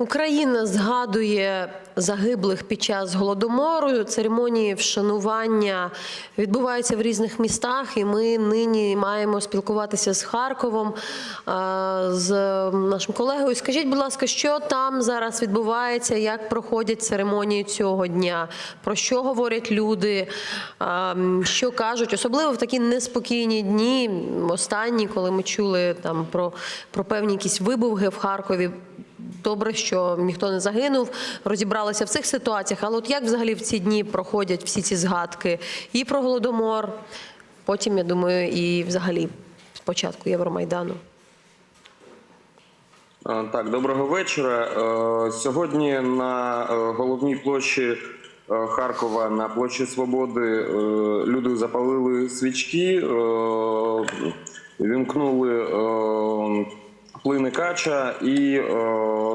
Україна згадує загиблих під час голодомору. Церемонії вшанування відбуваються в різних містах, і ми нині маємо спілкуватися з Харковом з нашим колегою. Скажіть, будь ласка, що там зараз відбувається? Як проходять церемонії цього дня? Про що говорять люди? Що кажуть, особливо в такі неспокійні дні, останні, коли ми чули там про, про певні якісь вибухи в Харкові. Добре, що ніхто не загинув, розібралися в цих ситуаціях. Але от як взагалі в ці дні проходять всі ці згадки і про голодомор, потім, я думаю, і взагалі спочатку Євромайдану. Так, доброго вечора. Е, Сьогодні на е, головній площі е, Харкова на площі Свободи люди запалили свічки, вімкнули е, плини кача і е,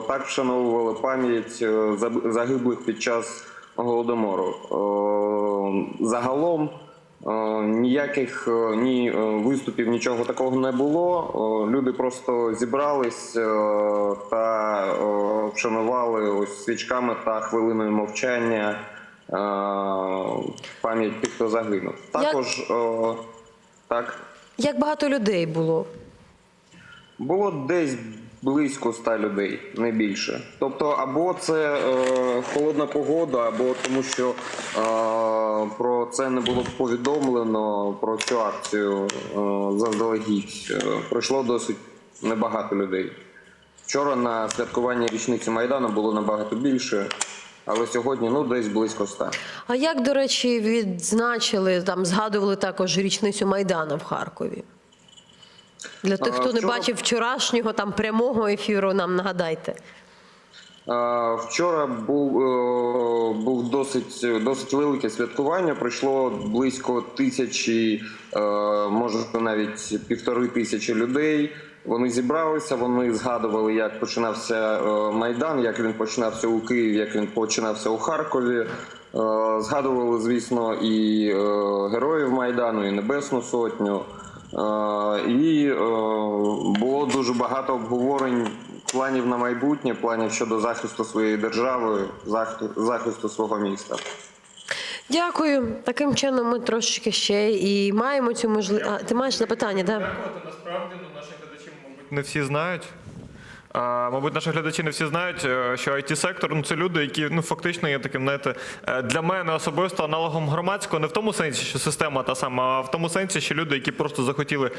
так вшановували пам'ять е, загиблих під час голодомору. Е, Загалом. Е, Ніяких ні виступів, нічого такого не було. Е, Люди просто зібрались е, та е, вшанували ось свічками та хвилиною мовчання е, пам'ять тих, хто загинув. Також е, так Як багато людей було? Було десь близько ста людей, не більше. Тобто, або це е, холодна погода, або тому, що е, про це не було повідомлено про цю акцію е, заздалегідь. Е, Прийшло досить небагато людей. Вчора на святкуванні річниці Майдану було набагато більше, але сьогодні ну десь близько ста. А як, до речі, відзначили там, згадували також річницю Майдану в Харкові? Для тих, хто не вчора- бачив вчорашнього там прямого ефіру, нам нагадайте. Вчора був, е, був досить, досить велике святкування. Прийшло близько тисячі, е, може навіть півтори тисячі людей. Вони зібралися, вони згадували, як починався е, майдан, як він починався у Києві, як він починався у Харкові. Згадували, звісно, і героїв майдану, і Небесну Сотню. Е, І е, було дуже багато обговорень планів на майбутнє, планів щодо захисту своєї держави, захисту, свого міста. Дякую. Таким чином ми трошечки ще і маємо цю можливість. А, ти маєш запитання, так? Да? Дякувати. Насправді ну, наші глядачі, мабуть, не всі знають. А, мабуть, наші глядачі не всі знають, е, що it сектор ну, це люди, які ну фактично є таким, знаєте, е, для мене особисто аналогом громадського, не в тому сенсі, що система та сама, а в тому сенсі, що люди, які просто захотіли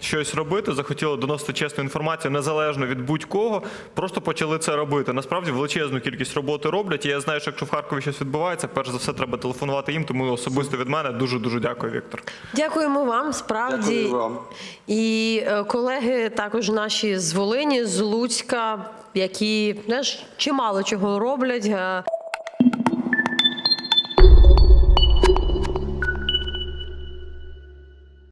щось робити, захотіли доносити чесну інформацію незалежно від будь-кого, просто почали це робити. Насправді величезну кількість роботи роблять. І я знаю, що якщо в Харкові щось відбувається, перш за все треба телефонувати їм. Тому особисто від мене дуже дуже дякую, Віктор. Дякуємо вам. Справді Дякую вам. і е, колеги також наші з Волині, з Луцька, які знаєш, чимало чого роблять. е,